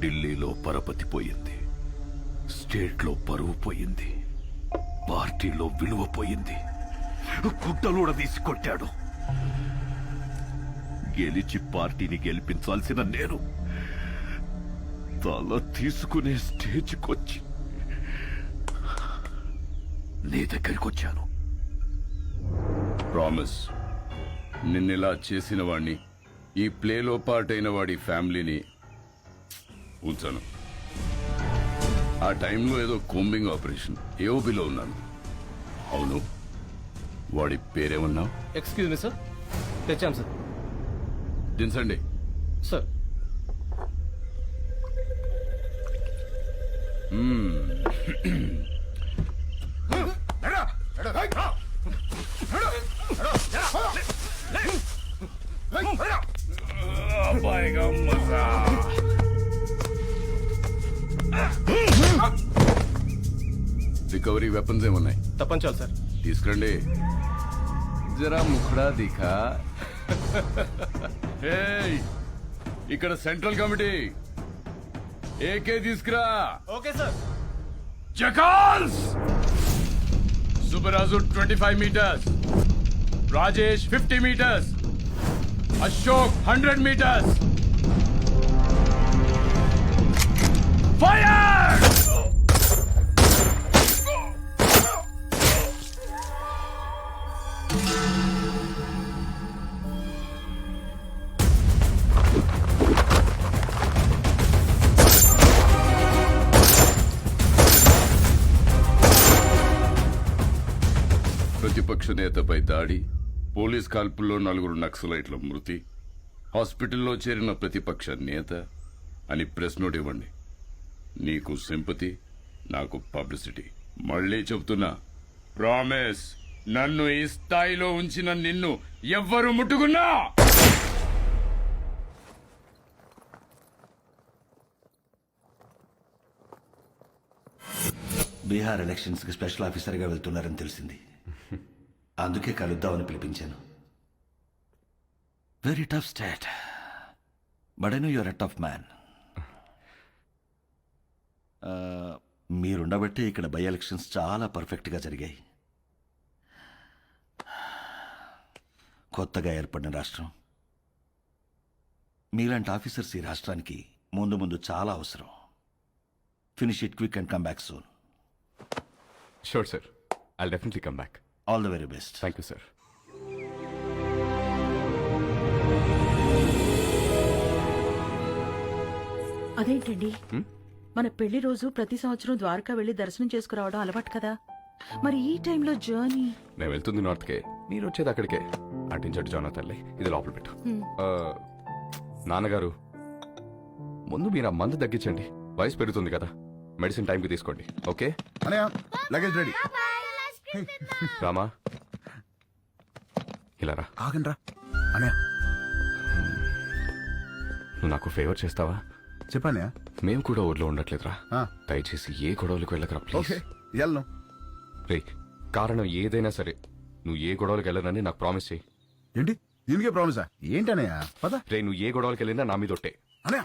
ఢిల్లీలో పరపతి పోయింది స్టేట్లో పరువు పోయింది. పార్టీలో విలువ పోయింది. గుడ్డలూడ తీసి కొట్టాడు గెలిచి పార్టీని గెలిపించాల్సిన నేను తల తీసుకునే స్టేజ్కొచ్చి నీ దగ్గరికి వచ్చాను ప్రామిస్ నిన్నెలా చేసిన వాణ్ణి ఈ ప్లేలో పార్ట్ అయిన వాడి ఫ్యామిలీని ఉంచాను ఆ టైంలో ఏదో కోంబింగ్ ఆపరేషన్ ఏఓబిలో ఉన్నాను. అవును. వాడి పేరేమన్నావు ఎక్స్క్యూజ్ మీ సార్. తెచ్చాం సార్. దించండి. సార్. రికవరీ వెపన్స్ ఏమున్నాయి? తప్పంచాలి సార్. తీసుకురండి. జరా ముఖడా దిఖా. ఇక్కడ సెంట్రల్ కమిటీ. ఏకే తీసుకురా. Okay sir. Jackals Subbaraju twenty five meters. Rajesh fifty meters. Ashok hundred meters. Fire! ప్రతిపక్ష నేతపై దాడి పోలీస్ కాల్పుల్లో నలుగురు నక్సలైట్ల మృతి హాస్పిటల్లో చేరిన ప్రతిపక్ష నేత అని ప్రెస్ నోట్ ఇవ్వండి నీకు సింపతి నాకు పబ్లిసిటీ. మళ్ళీ చెప్తున్నా ప్రామిస్ నన్ను ఈ స్థాయిలో ఉంచిన నిన్ను ఎవ్వరు ముట్టుకున్నా! బీహార్ ఎలక్షన్స్కి స్పెషల్ ఆఫీసర్గా వెళ్తున్నారని తెలిసింది. అందుకే కలుద్దామని పిలిపించాను. Very tough state but I know your a tough man మీరుండబట్టి ఇక్కడ బై ఎలక్షన్స్ చాలా పర్ఫెక్ట్గా జరిగాయి. కొత్తగా ఏర్పడిన రాష్ట్రం. మీలాంటి ఆఫీసర్స్ ఈ రాష్ట్రానికి ముందు ముందు చాలా అవసరం. Finish it quick and come back soon Sure, sir. I'll definitely come back. All the very best Thank you, sir. అదేంటండి? మన పెళ్ళి రోజు ప్రతి సంవత్సరం ద్వారకా వెళ్ళి దర్శనం చేసుకురావడం అలవాటు కదా? మరి ఈ టైంలో జర్నీ? నేను వెళ్తుంది నార్త్కే. మీరు వచ్చేది అక్కడికే. అటించట్టు జానా తల్లి. ఇది లోపల పెట్టు. ఆ, నాన్నగారు ముందు మీరు ఆ మందు తగ్గించండి. వయసు పెరుగుతుంది కదా. మెడిసిన్ టైంకి తీసుకోండి. Okay? Anaya luggage ready Rama? ఇలా రా. ఆగండి రా అనయా నువ్వు నాకు ఫేవర్ చేస్తావా? చెప్పానయా మేము కూడా ఊర్లో ఉండట్లేదురా. ఆ. దయచేసి ఏ గొడవలకు వెళ్ళకరా ప్లీజ్ ఓకే ఎల్ను. రే కారణం ఏదైనా సరే నువ్వు ఏ గొడవలకు వెళ్ళనని నాకు ప్రామిస్ చేయి. ఏంటి? దీనికే ప్రామిసా ఏంటి అనయా పద. రే నువ్వు ఏ గొడవలకు వెళ్ళినా నా మీద ఒట్టే. అనయా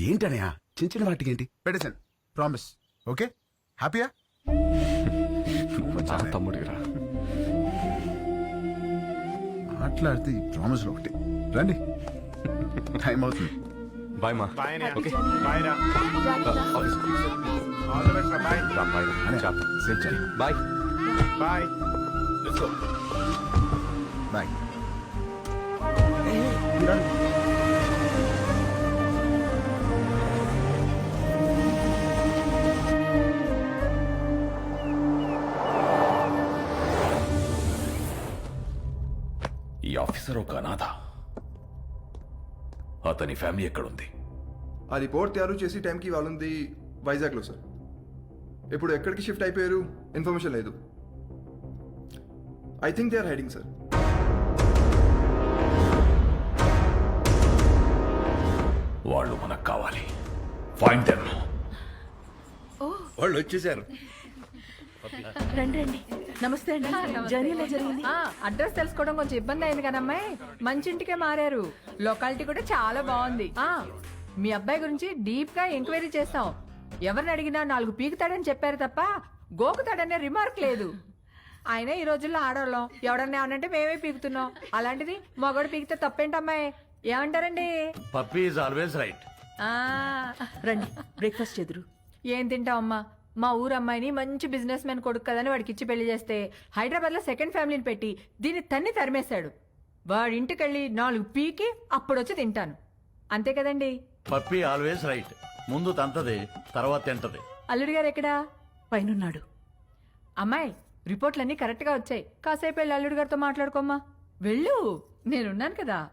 ఏంటి అనయా చిన్న చిన్న వాటికి ఏంటి? పెట్టేశాను. Promise okay? హ్యాపీయా నా తమ్ముడిరా మాట్లాడితే ఈ ప్రామిస్లో ఒకటి. రండి. టైం అవుతుంది. బాయ్ మా ఓకే ఆఫీస్ రా బాయ్ అనయా చాప్ సేఫ్ చేయి బాయ్ బాయ్ ఈ ఆఫీసర్ ఒక అనాథ. అతని ఫ్యామిలీ ఎక్కడుంది? ఆ రిపోర్ట్ తయారు చేసి టైంకి వాళ్ళుంది వైజాగ్లో సార్ ఇప్పుడు ఎక్కడికి షిఫ్ట్ అయిపోయారు? ఇన్ఫర్మేషన్ లేదు. I think they are hiding sir వాళ్ళు మనకు కావాలి. ఫైండ్ దెమ్ వాళ్ళు వచ్చేసారు. రండి రండి. నమస్తే అండి. జర్నీ ఎలా జరిగింది? ఆ, అడ్రస్ తెలుసుకోవడం కొంచెం ఇబ్బంది అయింది కదమ్మాయి మంచి ఇంటికే మారారు. లొకాలిటీ కూడా చాలా బాగుంది. ఆ. మీ అబ్బాయి గురించి డీప్గా ఎంక్వైరీ చేస్తాం. ఎవరిని అడిగినా నాలుగు పీకుతాడని చెప్పారు తప్ప గోకుతాడనే రిమార్క్ లేదు. ఆయన ఈ రోజుల్లో ఆడవాళ్ళం ఎవడన్నా ఏమనంటే మేమే పీకుతున్నాం. అలాంటిది మగోడు పీకితే తప్పేంటమ్మాయి? ఏమంటారండి? పప్పీ ఈజ్ ఆల్వేస్ రైట్ ఆ. రండి బ్రేక్ఫాస్ట్ చెదురు. ఏం తింటావమ్మా? మా ఊరు అమ్మాయిని మంచి బిజినెస్ మ్యాన్ కొడుకు కదని వాడికి ఇచ్చి పెళ్ళి చేస్తే హైదరాబాద్లో సెకండ్ ఫ్యామిలీని పెట్టి దీన్ని తన్ని తరిమేశాడు. వాడి ఇంటికెళ్ళి నాలుగు పీకి అప్పుడొచ్చి తింటాను. అంతే కదండి? పప్పీ ఆల్వేస్ రైట్ ముందు తంతది తర్వాత తింటది అల్లుడు గారు ఎక్కడా? పైనున్నాడు. అమ్మాయి రిపోర్ట్లన్నీ కరెక్ట్గా వచ్చాయి. కాసేపు వెళ్ళి అల్లుడు గారితో మాట్లాడుకోమ్మా. వెళ్ళు నేనున్నాను కదా.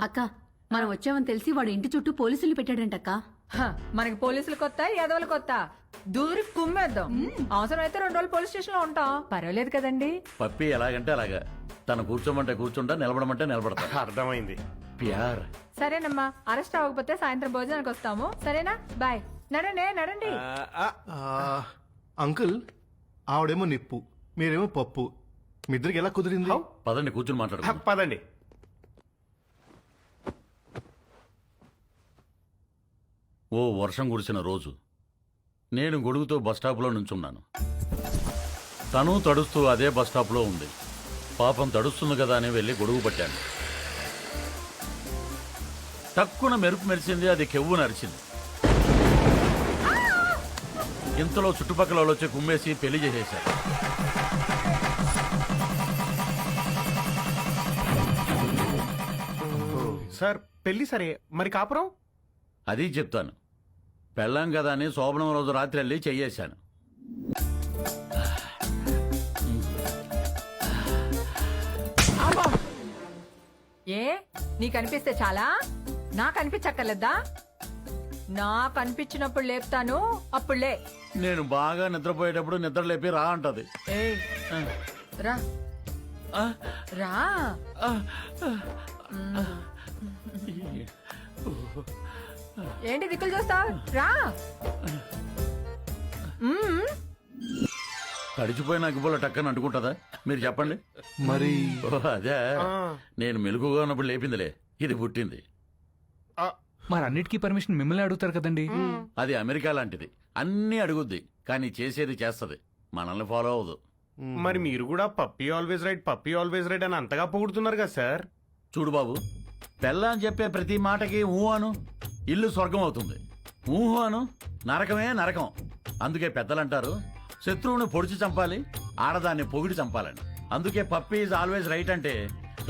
అక్క మనం వచ్చామని తెలిసి వాడు ఇంటి చుట్టూ పోలీసులు పెట్టాడంటక్క. హ, మనకి పోలీసులు కొత్త యాదవులు కొత్త. దూరి కుమ్మేద్దాం. అవసరమైతే రెండు రోజులు పోలీస్ స్టేషన్లో ఉంటాం. పర్వాలేదు కదండి. పప్పీ ఎలాగంటే అలాగా. తను కూర్చోమంటే కూర్చుంటా నిలబడమంటే నిలబడతా. అర్థమైంది. ప్యార్. సరేనమ్మా అరెస్ట్ అవ్వకపోతే సాయంత్రం భోజనానికి వస్తాము. సరేనా? బాయ్. నడండి నడండి. అంకుల్ ఆవిడేమో నిప్పు మీరేమో పప్పు. మీ ఇద్దరికి ఎలా కుదిరింది? పదండి కూర్చుని మాట్లాడు పదండి. ఓ వర్షం కురిసిన రోజు నేను గొడుగుతో బస్టాప్లో నుంచున్నాను. తను తడుస్తూ అదే బస్టాప్లో ఉంది. పాపం తడుస్తుంది కదా అని వెళ్ళి గొడుగు పట్టాను. తక్కువ మెరుపు మెరిసింది అది కెవ్వు నరిచింది. ఇంతలో చుట్టుపక్కల వాళ్ళు వచ్చి కుమ్మేసి పెళ్ళి చేసేశారు. సార్ పెళ్ళి సరే. మరి కాపురం? అది చెప్తాను. పెళ్ళాం కదా అని శోభనం రోజు రాత్రి వెళ్ళి చెయ్యేశాను. ఏ? నీకు అనిపిస్తే చాలా? నాకు అనిపించక్కర్లేదా నాకు అనిపించినప్పుడు లేపుతాను అప్పుడు లే. నేను బాగా నిద్రపోయేటప్పుడు నిద్ర లేపి రా అంటది. ఏయ్, రా. రా. ఏంటి దిక్కులు చూస్తావు? రా. మ్మ్. తడిచిపోయిన అగ్గిపుల్ల టక్కని అంటుకుంటుందా? మీరు చెప్పండి. మరి ఓ, అదే. నేను మెలుగుగా ఉన్నప్పుడు లేపిందిలే. ఇది పుట్టింది. మరి అన్నిటికీ పర్మిషన్ మిమ్మల్ని అడుగుతారు కదండి. అది అమెరికా లాంటిది. అన్నీ అడుగుద్ది కానీ చేసేది చేస్తది. మనల్ని ఫాలో అవ్వదు. మరి మీరు కూడా puppy always right puppy always right అని అంతగా పొగుడుతున్నారు కదా సార్? చూడు బాబు పెళ్ళాం చెప్పే ప్రతి మాటకి ఊ అను ఇల్లు స్వర్గం అవుతుంది. ఊహు అను నరకమే నరకం. అందుకే పెద్దలంటారు శత్రువుని పొడిచి చంపాలి ఆడదాన్ని పొగిడి చంపాలని. అందుకే పప్పి ఈజ్ ఆల్వేస్ రైట్ అంటే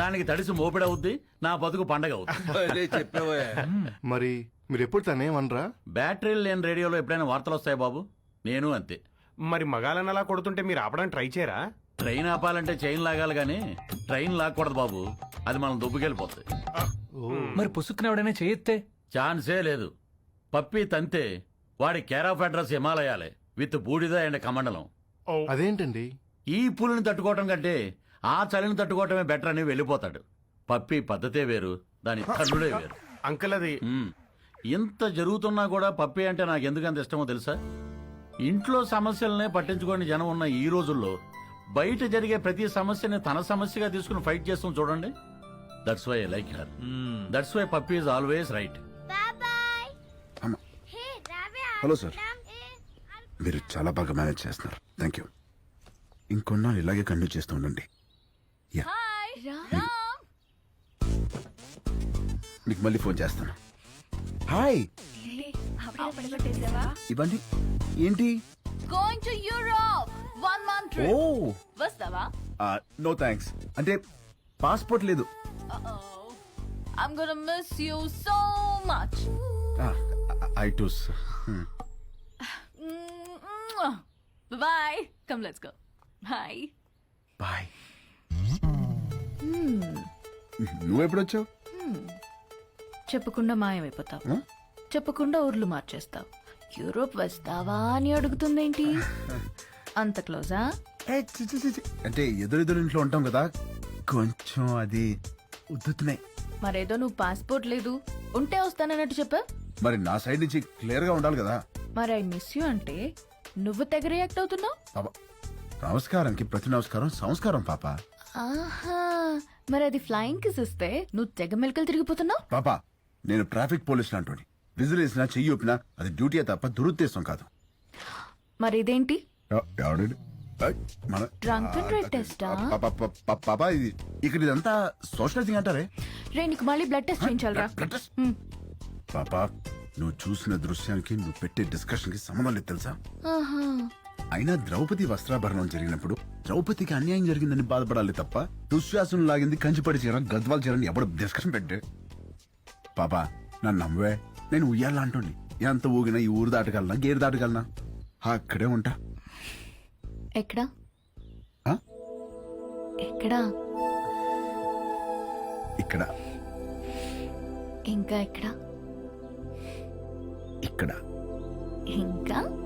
దానికి తడిసి మోపిడవుద్ది నా బతుకు పండగ అవుద్ది. మరి మీరు ఎప్పుడు తనేమనరా? బ్యాటరీలు లేని రేడియోలో ఎప్పుడైనా వార్తలు వస్తాయి బాబు? నేను అంతే. మరి మగాలని అలా కొడుతుంటే మీరు ఆపడానికి ట్రై చేయరా? ట్రైన్ ఆపాలంటే చైన్ లాగాలి కానీ ట్రైన్ లాక్కూడదు బాబు. అది మనం దుబ్బుకెళ్ళిపోతుంది మరి పుసుక్కున ఎవడైనా చేయొత్తే? ఛాన్సే లేదు. పప్పి తంతే వాడి కేర్ ఆఫ్ అడ్రస్ హిమాలయాలే విత్ బూడిద అండ్ కమండలం. అదేంటండి? ఈ పులిని తట్టుకోవటం కంటే ఆ చలిని తట్టుకోవటమే బెటర్ అని వెళ్ళిపోతాడు. పప్పి పద్ధతే వేరు దాని తల్లుడే వేరు. అంకుల్ అది మ్మ్. ఇంత జరుగుతున్నా కూడా పప్పి అంటే నాకు ఎందుకు అంత ఇష్టమో తెలుసా? ఇంట్లో సమస్యలనే పట్టించుకోని జనం ఉన్న ఈ రోజుల్లో బయట జరిగే ప్రతి సమస్యని తన సమస్యగా తీసుకుని ఫైట్ చేస్తాం చూడండి. That's why like her that's why puppy is always right hello sir. మీరు చాలా బాగా మేనేజ్ చేస్తున్నారు. థ్యాంక్ యూ ఇంకొన్నాళ్ళు ఇలాగే కంటిన్యూ చేస్తూ ఉండండి. యా నీకు మళ్ళీ ఫోన్ చేస్తాను. హాయ్ ఇవ్వండి. ఏంటి? Going to Europe one month ఓ. వస్తావా? నో థ్యాంక్స్ అంటే పాస్పోర్ట్ లేదు. I'm gonna miss you so much I twos bye come let's go bye bye నువ్వు ఎప్పుడు వచ్చావు చెప్పకుండా మాయమైపోతావు? చెప్పకుండా ఊర్లు మార్చేస్తావు. యూరోప్ వస్తావా అని అడుగుతుందేంటి? అంత క్లోజా. అంటే ఎదురెదురు ఇంట్లో ఉంటాం కదా కొంచెం అది ఉద్దుతున్నాయి మరేదో నువ్వు పాస్పోర్ట్ లేదు. ఉంటే వస్తానన్నట్టు చెప్పా. మరి నా సైడ్ నుంచి క్లియర్గా ఉండాలి కదా. మరి ఐ మిస్ యూ అంటే నువ్వు తెగ రియాక్ట్ అవుతున్నావు? పాప నమస్కారానికి ప్రతి నమస్కారం సంస్కారం పాప. ఆహా మరి అది ఫ్లయింగ్ కిస్ ఇస్తే నువ్వు తెగ మెలకలు తిరిగిపోతున్నావు? పాప నేను ట్రాఫిక్ పోలీస్ లాంటి విజిల్ వేసినా చెయ్యి ఊపినా అది డ్యూటీ తప్ప దురుద్దేశం కాదు. మరి ఇదేంటి ప- పాపా ఇది ఇక్కడ ఇదంతా సోషలైజింగ్ అంటారే? రే నీకు మళ్ళీ బ్లడ్ టెస్ట్ చేయించాలరా? పాపా నువ్వు చూసిన దృశ్యానికి నువ్వు పెట్టే డిస్కషన్కి సంబంధం లేదు తెలుసా? అయినా ద్రౌపది వస్త్రాభరణం జరిగినప్పుడు ద్రౌపదికి అన్యాయం జరిగిందని బాధపడాలి తప్ప దుశ్శాసనం లాగింది కంచిపడి చీర గద్వాల చీరని ఎవడు డిస్కషన్ పెట్టే పాపా నన్ను నమ్మవే. నేను ఉయ్యాలా అంటోండి. ఎంత ఊగినా ఈ ఊరు దాటగలనా? గేరు దాటగలనా? అక్కడే ఉంటా. ఎక్కడా? ఎక్కడా? ఇక్కడ. ఇంకా ఎక్కడా? ఇక్కడ. ఇంకా?